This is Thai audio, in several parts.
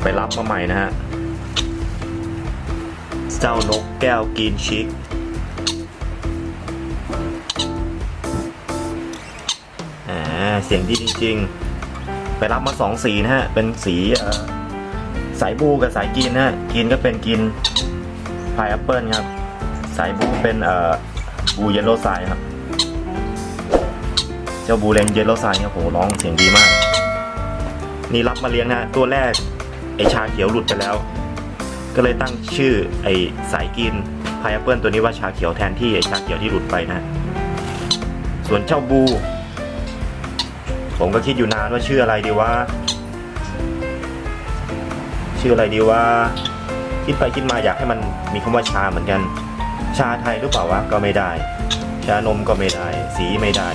ไปรับมาใหม่นะฮะ เจ้านกแก้วกินชิก อ่า เสียงดีจริง ๆ ไปรับมาสองสีนะฮะ เป็นสีสายบูกับสายกินนะฮะ กินก็เป็นกินพายแอปเปิลครับ สายบูเป็นเอ่อบูเยลโลไซครับ เจ้าบูเลนเยลโลไซครับโหร้องเสียงดีมาก นี่รับมาเลี้ยงนะตัวแรกไอชาเขียวหลุดไปแล้ว ก็เลยตั้งชื่อไอสายกินพายแอปเปิลตัวนี้ว่าชาเขียวแทนที่ไอชาเขียวที่หลุดไปนะ ส่วนเจ้าบู ผมก็คิดอยู่นานว่าชื่ออะไรดีว่า ชื่ออะไรดีว่า คิดไปคิดมาอยากให้มันมีคำว่าชาเหมือนกัน ชาไทยหรือเปล่าวะก็ไม่ได้ ชานมก็ไม่ได้ สีไม่ได้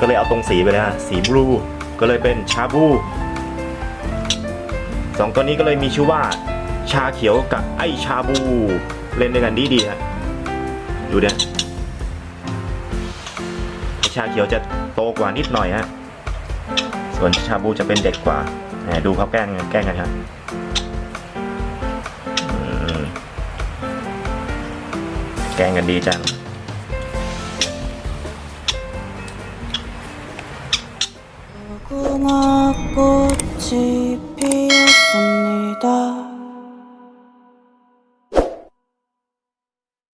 ก็เลยเอาตรงสีไปเลยฮะสีบลูก็เลยเป็นชาบู สองตัวนี้ก็เลยมีชื่อว่า ชาเขียวกับไอชาบู เล่นด้วยกันดีดีฮะดูเดี๋ะชาเขียวจะโตกว่านิดหน่อยฮะส่วนชาบูจะเป็นเด็กกว่าดูเขาแกล้งแกล้งกันฮะแกล้งกันดีจังこ 꽃이 피었습니다.